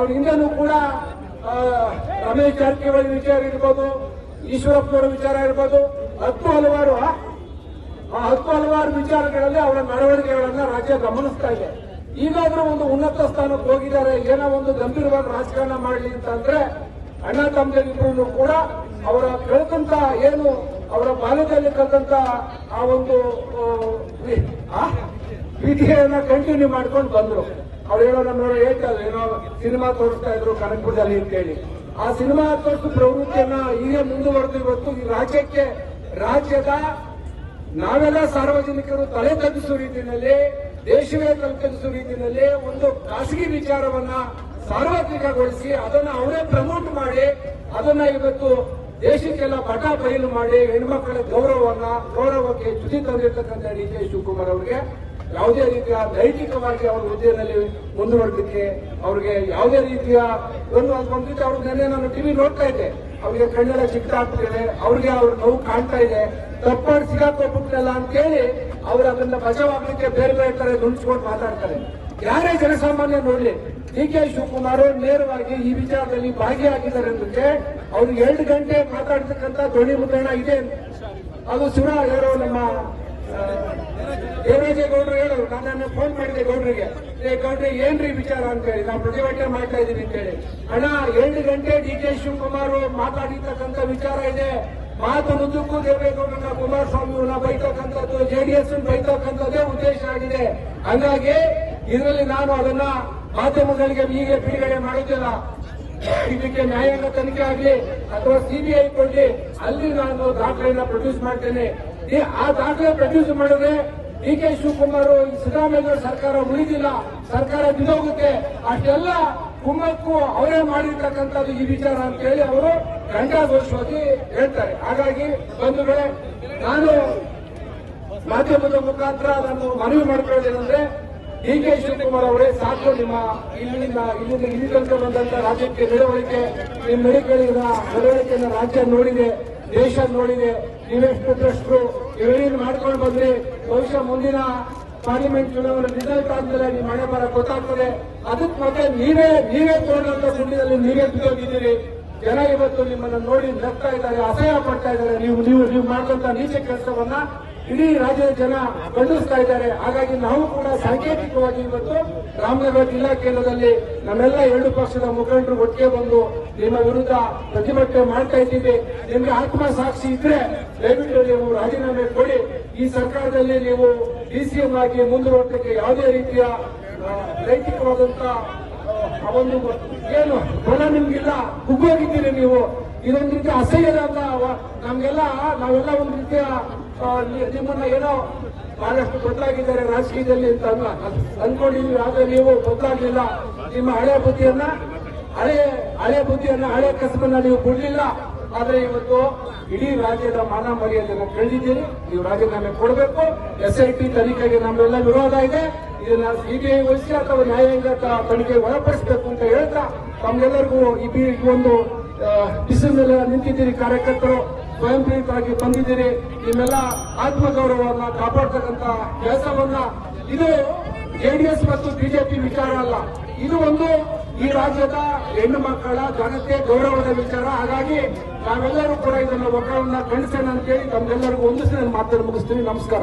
ಅವ್ರ ಹಿಂದೆನೂ ಕೂಡ ರಮೇಶ್ ಜಾರಕಿಹೊಳಿ ವಿಚಾರ ಇರ್ಬೋದು ಈಶ್ವರಪ್ಪನವರ ವಿಚಾರ ಇರ್ಬೋದು ಹತ್ತು ಹಲವಾರು ಆ ಹತ್ತು ಹಲವಾರು ವಿಚಾರಗಳಲ್ಲಿ ಅವರ ನಡವಳಿಕೆಗಳನ್ನ ರಾಜ್ಯ ಗಮನಿಸ್ತಾ ಇದೆ ಈಗಾದ್ರೂ ಒಂದು ಉನ್ನತ ಸ್ಥಾನಕ್ಕೆ ಹೋಗಿದ್ದಾರೆ ಏನೋ ಒಂದು ಗಂಭೀರವಾದ ರಾಜಕಾರಣ ಮಾಡಲಿ ಅಂತಂದ್ರೆ ಅಣ್ಣ ತಮ್ಮದಿರಿಬ್ರು ಕೂಡ ಅವರ ಕಳೆದಂತ ಏನು ಅವರ ಬಾಲ್ಯದಲ್ಲಿ ಕಳೆದಂತ ಆ ಒಂದು? ವಿಧಿಯನ್ನ ಕಂಟಿನ್ಯೂ ಮಾಡ್ಕೊಂಡು ಬಂದ್ರು ಅವ್ರು ಹೇಳೋ ನಮ್ಮ ಹೇಳ್ತಾ ಇದ್ರು. ಏನೋ ಸಿನಿಮಾ ತೋರಿಸ್ತಾ ಇದ್ರು ಕನಕಪುರದಲ್ಲಿ ಅಂತೇಳಿ. ಆ ಸಿನಿಮಾ ತೋರಿಸು ಪ್ರವೃತ್ತಿಯನ್ನ ಈಗ ಮುಂದುವರೆದು ಇವತ್ತು ಈ ರಾಜ್ಯಕ್ಕೆ ರಾಜ್ಯದ ನಾವೆಲ್ಲ ಸಾರ್ವಜನಿಕರು ತಲೆ ತಗ್ಗಿಸುವ ರೀತಿಯಲ್ಲಿ, ದೇಶವೇ ತಲೆ ರೀತಿಯಲ್ಲಿ ಒಂದು ಖಾಸಗಿ ವಿಚಾರವನ್ನ ಸಾರ್ವತ್ರಿಕಗೊಳಿಸಿ ಅದನ್ನ ಅವರೇ ಪ್ರಮೋಟ್ ಮಾಡಿ, ಅದನ್ನ ಇವತ್ತು ದೇಶಕ್ಕೆಲ್ಲ ಪಟ ಬಯಲು ಮಾಡಿ ಹೆಣ್ಮಕ್ಕಳ ಗೌರವವನ್ನ, ಗೌರವಕ್ಕೆ ಚ್ಯುತಿ ತಂದಿರತಕ್ಕಂಥ ಡಿ ಕೆ ಶಿವಕುಮಾರ್ ಅವರಿಗೆ ಯಾವುದೇ ರೀತಿಯ ದೈಹಿಕವಾಗಿ ಅವರ ಹುದ್ದೆಯಲ್ಲಿ ಮುಂದುವರೆದಕ್ಕೆ ಅವ್ರಿಗೆ ಯಾವುದೇ ರೀತಿಯ ಒಂದು ಒಂದು ರೀತಿ ಅವ್ರಿಗೆ ನೆನ್ನೆ ನಾನು ಟಿವಿ ನೋಡ್ತಾ ಇದ್ದೆ. ಅವ್ರಿಗೆ ಕಣ್ಣೆಲ್ಲ ಚಿಕ್ಕದಾಗ್ತಿದೆ. ಅವ್ರಿಗೆ ಅವ್ರ ನೋವು ಕಾಣ್ತಾ ಇದೆ. ತಪ್ಪಾಗಿ ಅಂತ ಹೇಳಿ ಅವ್ರು ಅದನ್ನ ಬಚಾವಾಗ್ಲಿಕ್ಕೆ ಬೇರೆ ಬೇರೆ ತರ ನುಣ್ಸ್ಕೊಂಡು ಮಾತಾಡ್ತಾರೆ. ಯಾರೇ ಜನಸಾಮಾನ್ಯ ನೋಡ್ಲಿ ಡಿ ಕೆ ಶಿವಕುಮಾರ್ ನೇರವಾಗಿ ಈ ವಿಚಾರದಲ್ಲಿ ಭಾಗಿಯಾಗಿದ್ದಾರೆ ಅಂದ್ರೆ ಅವ್ರು ಎರಡು ಗಂಟೆ ಮಾತಾಡ್ತಕ್ಕಂತ ಧ್ವನಿ ಮುದ್ರಣ ಇದೆ. ಅದು ಶಿವ ಯಾರೋ ನಮ್ಮ ದೇವರಾಜೇಗೌಡರು ಹೇಳೋರು ನಾನು ಫೋನ್ ಮಾಡಿದೆ ಗೌಡ್ರಿಗೆ. ಏ, ಗೌಡ್ರಿ, ಏನ್ರಿ ವಿಚಾರ ಅಂತ ಹೇಳಿ. ನಾವು ಪ್ರತಿಭಟನೆ ಮಾಡ್ತಾ ಇದ್ದೀನಿ ಅಂತ ಹೇಳಿ. ಅಣ್ಣ ಎರಡು ಗಂಟೆ ಡಿ ಕೆ ಶಿವಕುಮಾರ್ ಮಾತಾಡಿರ್ತಕ್ಕಂಥ ವಿಚಾರ ಇದೆ. ಮಾತು ನುದ್ದಕ್ಕೂ ಕುಮಾರಸ್ವಾಮಿ ಕುಮಾರಸ್ವಾಮಿಯವ್ರನ್ನ ಬೈತಕ್ಕಂಥದ್ದು ಜೆಡಿಎಸ್ ಬೈತಕ್ಕಂಥದ್ದೇ ಉದ್ದೇಶ ಆಗಿದೆ. ಹಂಗಾಗಿ ಇದರಲ್ಲಿ ನಾನು ಅದನ್ನ ಮಾಧ್ಯಮಗಳಿಗೆ ಹೀಗೆ ಬಿಡುಗಡೆ ಮಾಡುತ್ತಿಲ್ಲ ಇದಕ್ಕೆ ನ್ಯಾಯಾಂಗ ತನಿಖೆ ಆಗಲಿ ಅಥವಾ ಸಿಬಿಐ ಕೊಡ್ಲಿ, ಅಲ್ಲಿ ನಾನು ದಾಖಲೆಯನ್ನ ಪ್ರೊಡ್ಯೂಸ್ ಮಾಡ್ತೇನೆ. ಆ ದಾಖಲೆ ಪ್ರೊಡ್ಯೂಸ್ ಮಾಡಿದ್ರೆ ಡಿ ಕೆ ಶಿವಕುಮಾರ್ ಸಿದ್ದರಾಮಯ್ಯ ಸರ್ಕಾರ ಉಳಿದಿಲ್ಲ, ಸರ್ಕಾರ ಬಿದ್ದೋಗುತ್ತೆ. ಅಷ್ಟೆಲ್ಲ ಕುಮ್ಮಕ್ಕು ಅವರೇ ಮಾಡಿರ್ತಕ್ಕಂಥದ್ದು ಈ ವಿಚಾರ ಅಂತ ಹೇಳಿ ಅವರು ಗಂಟಾಘೋಷವಾಗಿ ಹೇಳ್ತಾರೆ. ಹಾಗಾಗಿ ಬಂಧುಗಳೇ, ನಾನು ಮಾಧ್ಯಮದ ಮುಖಾಂತರ ನಾನು ಮನವಿ ಮಾಡ್ಕೊಳ್ಳೋದೇನೆಂದ್ರೆ ಡಿ ಕೆ ಶಿವಕುಮಾರ್ ಅವರೇ ಸಾಕು ನಿಮ್ಮ ಇಲ್ಲಿಂದ ಇಲ್ಲಿಂದ ಇಲ್ಲಿ ಬಂದಂತ ರಾಜ್ಯಕ್ಕೆ ನಡವಳಿಕೆ, ನಿಮ್ಮ ನಡಿಕೆಗಳಿನ ನಡವಳಿಕೆಯನ್ನು ರಾಜ್ಯ ನೋಡಿದೆ. ದೇಶ ನೋಡಿದೆ ನೀವೆಷ್ಟು ಟ್ರಸ್ಟ್ರು ಇವೇನೇನು ಮಾಡ್ಕೊಂಡು ಬಂದ್ರಿ, ಬಹುಶಃ ಮುಂದಿನ ಪಾರ್ಲಿಮೆಂಟ್ ಚುನಾವಣೆ ರಿಸಲ್ಟ್ ಆದ್ಮೇಲೆ ನಿಮ್ಮ ಮನೆ ಬರ ಗೊತ್ತಾಗ್ತದೆ. ಅದಕ್ಕೆ ಮತ್ತೆ ನೀವೇ ನೀವೇ ತೋರಿದಂತ ಗುಂಡಿನಲ್ಲಿ ನೀವೇ ಬಿದ್ದೋಗಿದ್ದೀರಿ ಜನ ಇವತ್ತು ನಿಮ್ಮನ್ನ ನೋಡಿ ನಗ್ತಾ ಇದ್ದಾರೆ, ಅಸಹ್ಯ ಪಡ್ತಾ ಇದ್ದಾರೆ. ನೀವು ನೀವು ನೀವು ಮಾಡಿದಂತ ನೀಚ ಕೆಲಸವನ್ನ ಇಡೀ ರಾಜ್ಯದ ಜನ ಖಂಡಿಸ್ತಾ ಇದ್ದಾರೆ. ಹಾಗಾಗಿ ನಾವು ಕೂಡ ಸಾಂಕೇತಿಕವಾಗಿ ಇವತ್ತು ರಾಮನಗರ ಜಿಲ್ಲಾ ಕೇಂದ್ರದಲ್ಲಿ ನಮ್ಮೆಲ್ಲ ಎರಡು ಪಕ್ಷದ ಮುಖಂಡರು ಒಟ್ಟಿಗೆ ಬಂದು ನಿಮ್ಮ ವಿರುದ್ಧ ಪ್ರತಿಭಟನೆ ಮಾಡ್ತಾ ಇದ್ದೀವಿ. ನಿಮ್ಗೆ ಆತ್ಮ ಸಾಕ್ಷಿ ಇದ್ರೆ ದಯವಿಟ್ಟು ನೀವು ರಾಜೀನಾಮೆ ಕೊಡಿ. ಈ ಸರ್ಕಾರದಲ್ಲಿ ನೀವು ಡಿಸಿಎಂ ಆಗಿ ಮುಂದುವರೋದಕ್ಕೆ ಯಾವುದೇ ರೀತಿಯ ಆ, ನೈತಿಕವಾದಂತ ಆ ಒಂದು ಏನು ಬಲ ನಿಮ್ಗಿಲ್ಲ. ಕುಗ್ಗೋಗಿದ್ದೀರಿ ನೀವು. ಇದೊಂದು ರೀತಿ ಅಸಹ್ಯದ ನಮ್ಗೆಲ್ಲ ನಾವೆಲ್ಲ ಒಂದು ರೀತಿಯ ನಿಮ್ಮನ್ನ ಏನೋ ಬಹಳಷ್ಟು ಬದಲಾಗಿದ್ದಾರೆ ರಾಜಕೀಯದಲ್ಲಿ ಅಂತ ಅಲ್ಲ. ಅನ್ಕೊಂಡಿದೀವಿ, ಆದ್ರೆ ನೀವು ಬದಲಾಗಲಿಲ್ಲ. ನಿಮ್ಮ ಹಳೆ ಬುದ್ಧಿಯನ್ನ, ಹಳೆ ಹಳೆ ಬುದ್ಧಿಯನ್ನ, ಹಳೆ ಕಸಬನ್ನ ನೀವು ಕೊಡ್ಲಿಲ್ಲ. ಆದ್ರೆ ಇವತ್ತು ಇಡೀ ರಾಜ್ಯದ ಮಾನ ಮರ್ಯಾದೆಯನ್ನು ಕಳೆದಿದ್ದೀರಿ. ನೀವು ರಾಜೀನಾಮೆ ಕೊಡಬೇಕು. ಎಸ್ ಐ ಟಿ ತನಿಖೆಗೆ ನಮ್ಮೆಲ್ಲ ವಿರೋಧ ಇದೆ. ಇದನ್ನ ಸಿಬಿಐ ವಹಿಸಿ ಅಥವಾ ನ್ಯಾಯಾಂಗ ತನಿಖೆಗೆ ಒಳಪಡಿಸಬೇಕು ಅಂತ ಹೇಳ್ತಾ ತಮ್ಗೆಲ್ಲರಿಗೂ ಈ ಒಂದು ಆ, ಬಿಸಿಲು ಮೇಲೆ ನಿಂತಿದ್ದೀರಿ ಕಾರ್ಯಕರ್ತರು ಸ್ವಯಂ ಪ್ರೇರಿತರಾಗಿ ಬಂದಿದ್ದೀರಿ. ನಿಮ್ಮೆಲ್ಲ ಆತ್ಮಗೌರವವನ್ನ ಕಾಪಾಡ್ತಕ್ಕಂತ ಕೆಲಸವನ್ನ ಇದು ಜೆಡಿಎಸ್ ಮತ್ತು ಬಿಜೆಪಿ ವಿಚಾರ ಅಲ್ಲ. ಇದು ಒಂದು ಈ ರಾಜ್ಯದ ಹೆಣ್ಣು ಮಕ್ಕಳ ಘನತೆ ಗೌರವದ ವಿಚಾರ. ಹಾಗಾಗಿ ನಾವೆಲ್ಲರೂ ಕೂಡ ಇದನ್ನ ಒಗ್ಗರಣನ್ನ ಖಂಡಿಸೋಣ ಅಂತೇಳಿ ತಮ್ಗೆಲ್ಲರಿಗೂ ಒಂದಿಸಿ ನಾನು ಮಾತನ್ನು ಮುಗಿಸ್ತೀನಿ. ನಮಸ್ಕಾರ.